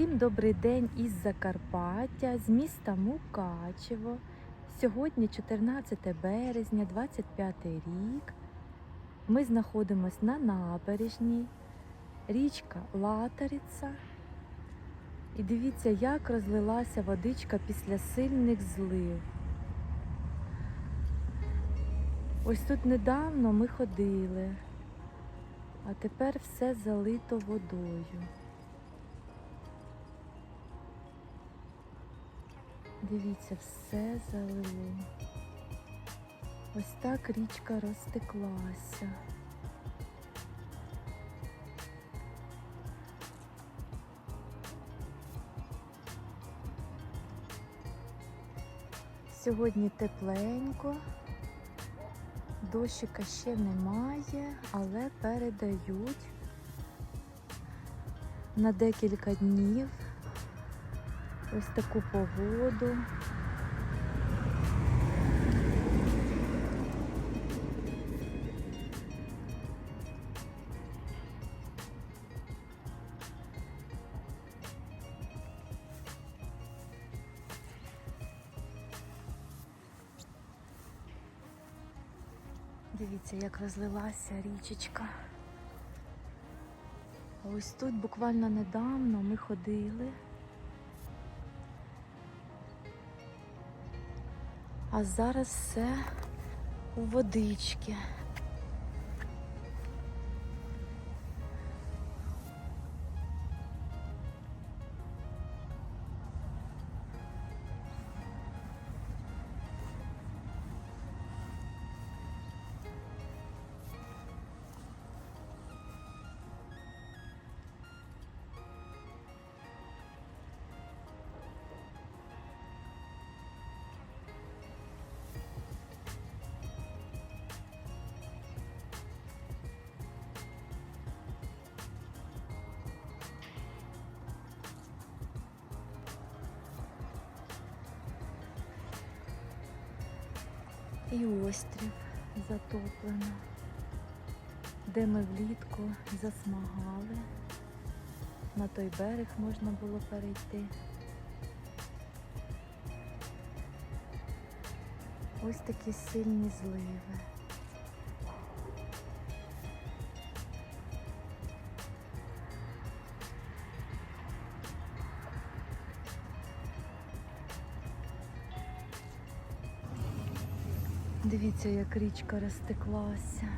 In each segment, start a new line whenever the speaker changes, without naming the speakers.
Усім добрий день із Закарпаття, з міста Мукачево. Сьогодні 14 березня, 25 рік. Ми знаходимося на набережній, річка Латариця. І дивіться, як розлилася водичка після сильних злив. Ось тут недавно ми ходили, а тепер все залито водою. Дивіться, все залило. Ось так річка розтеклася. Сьогодні тепленько, дощика ще немає, але передають на декілька днів ось таку погоду. Дивіться, як розлилася річечка. Ось тут буквально недавно ми ходили. А зараз все у водички. І острів затоплено, де ми влітку засмагали. На той берег можна було перейти. Ось такі сильні зливи. Дивіться, як річка розтеклася.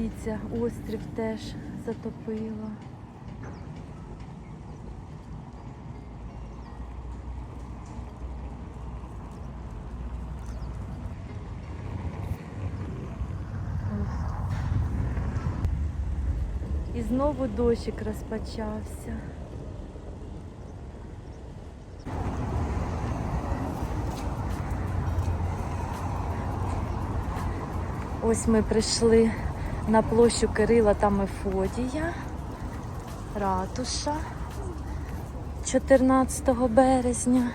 Дивіться, острів теж затопило. І знову дощик розпочався. Ось ми прийшли на площу Кирила та Мефодія, ратуша 14 березня.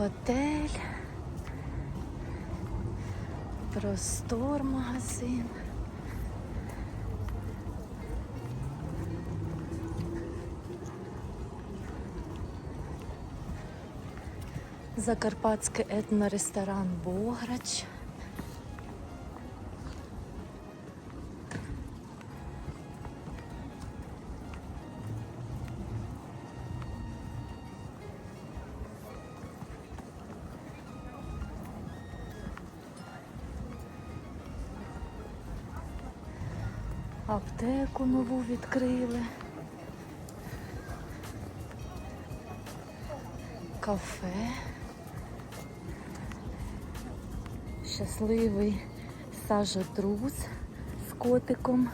Готель. Простор магазин. Закарпатський етноресторан Бограч. Аптеку нову відкрили. Кафе. Щасливий сажотрус з котиком.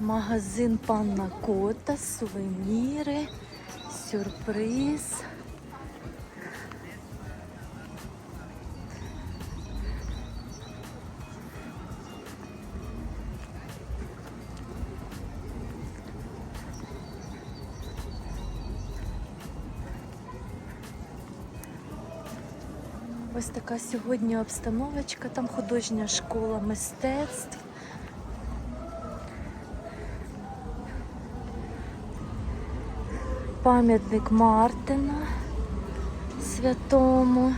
Магазин Панна Кота, сувеніри, сюрприз. Ось така сьогодні обстановочка, там художня школа мистецтв. Пам'ятник Мартина святому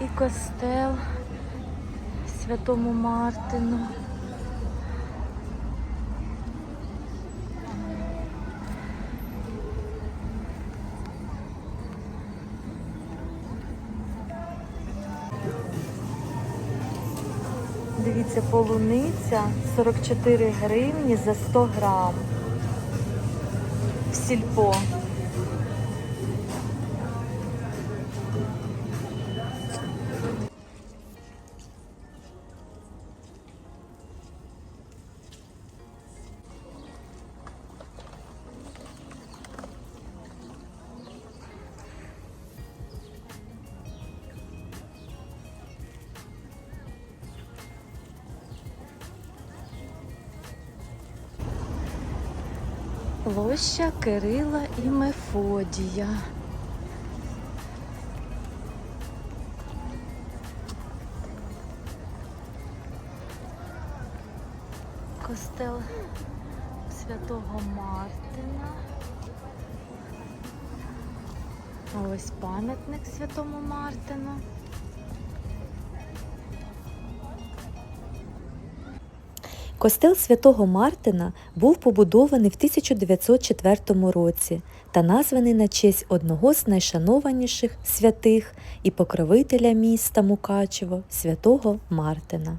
і костел святому Мартину. Дивіться, полуниця 44 гривні за 100 грам. Сільпо. Площа Кирила і Мефодія. Костел Святого Мартина. Ось пам'ятник Святому Мартину.
Костел святого Мартина був побудований в 1904 році та названий на честь одного з найшанованіших святих і покровителя міста Мукачево святого Мартина.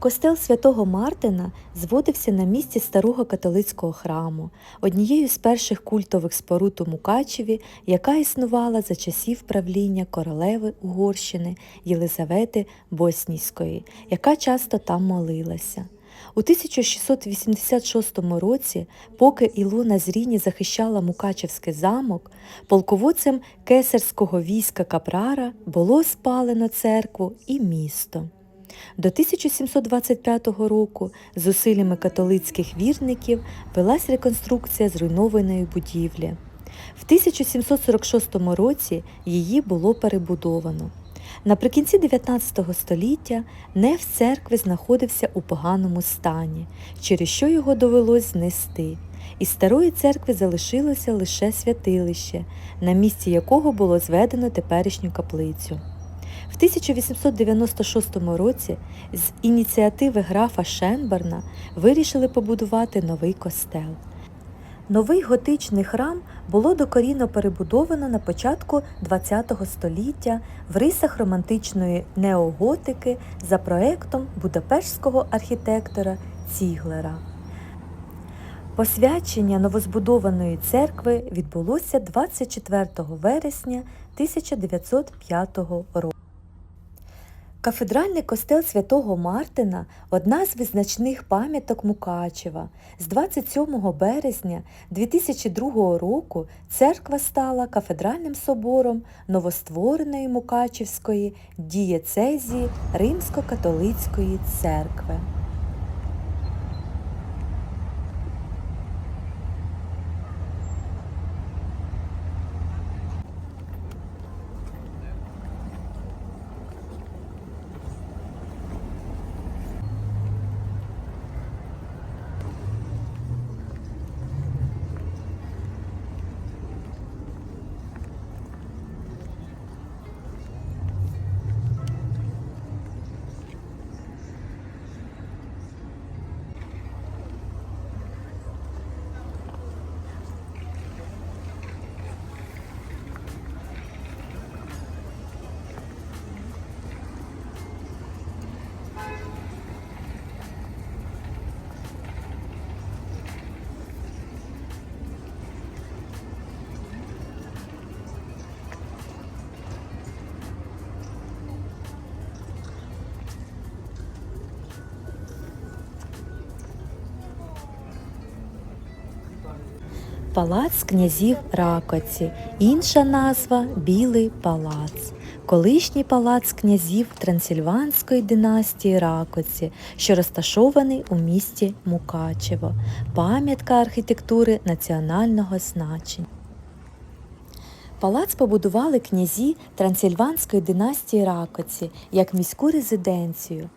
Костел святого Мартина зводився на місці старого католицького храму, однією з перших культових споруд у Мукачеві, яка існувала за часів правління королеви Угорщини Єлизавети Боснійської, яка часто там молилася. У 1686 році, поки Ілона Зріні захищала Мукачевський замок, полководцем кесарського війська Капрара було спалено церкву і місто. До 1725 року зусиллями католицьких вірників велась реконструкція зруйнованої будівлі. В 1746 році її було перебудовано. Наприкінці 19 століття неф церкви знаходився у поганому стані, через що його довелось знести. Із старої церкви залишилося лише святилище, на місці якого було зведено теперішню каплицю. В 1896 році з ініціативи графа Шенберна вирішили побудувати новий костел. Новий готичний храм було докорінно перебудовано на початку ХХ століття в рисах романтичної неоготики за проектом будапештського архітектора Ціглера. Посвячення новозбудованої церкви відбулося 24 вересня 1905 року. Кафедральний костел святого Мартина одна з визначних пам'яток Мукачева. З 27 березня 2002 року церква стала кафедральним собором новоствореної Мукачівської дієцезії Римсько-католицької церкви. Палац князів Ракоці, інша назва Білий палац. Колишній палац князів Трансильванської династії Ракоці, що розташований у місті Мукачево, пам'ятка архітектури національного значення. Палац побудували князі Трансильванської династії Ракоці як міську резиденцію.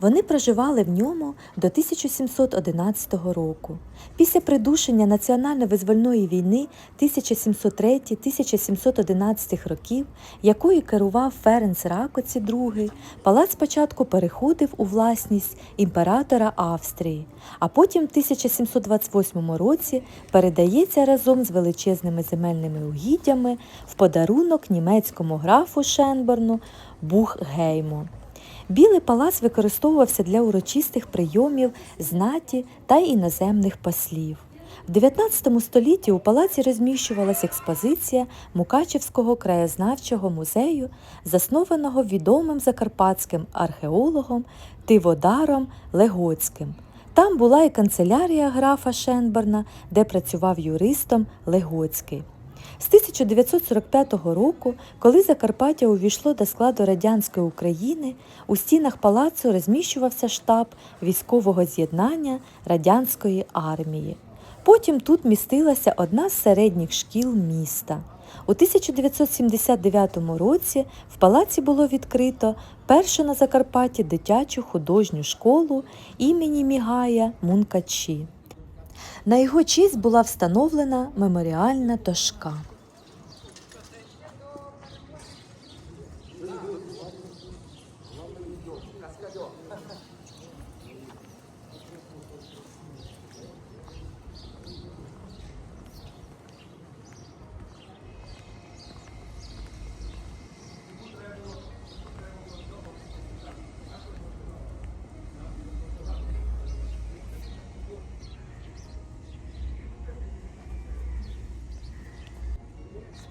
Вони проживали в ньому до 1711 року. Після придушення національно-визвольної війни 1703-1711 років, якою керував Ференц Ракоці II, палац спочатку переходив у власність імператора Австрії, а потім в 1728 році передається разом з величезними земельними угіддями в подарунок німецькому графу Шенберну Бухгейму. Білий палац використовувався для урочистих прийомів знаті та іноземних послів. В 19 столітті у палаці розміщувалася експозиція Мукачевського краєзнавчого музею, заснованого відомим закарпатським археологом Тиводаром Легоцьким. Там була і канцелярія графа Шенберна, де працював юристом Легоцький. З 1945 року, коли Закарпаття увійшло до складу радянської України, у стінах палацу розміщувався штаб військового з'єднання радянської армії. Потім тут містилася одна з середніх шкіл міста. У 1979 році в палаці було відкрито першу на Закарпатті дитячу художню школу імені Мігая Мункачі. На його честь була встановлена меморіальна дошка.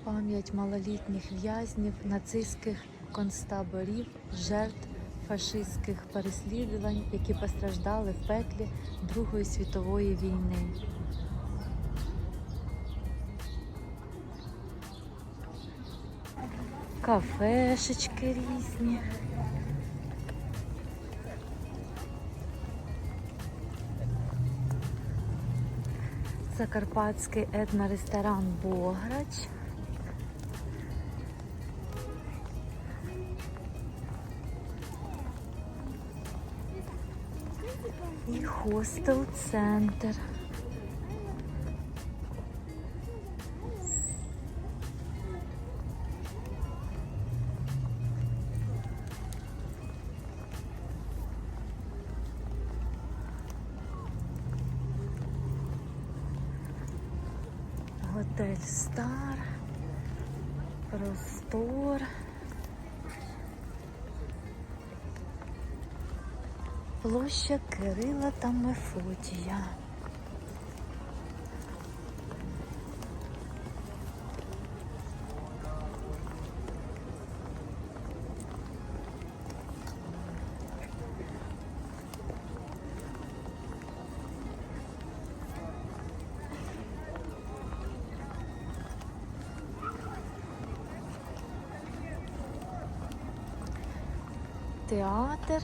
Пам'ять малолітніх в'язнів нацистських концтаборів, жертв фашистських переслідувань, які постраждали в пеклі Другої світової війни. Кафешечки різні. Закарпатський етноресторан Бограч. Хостел центр. Готель Стар. Простор. Площа Кирила та Мефодія. Театр.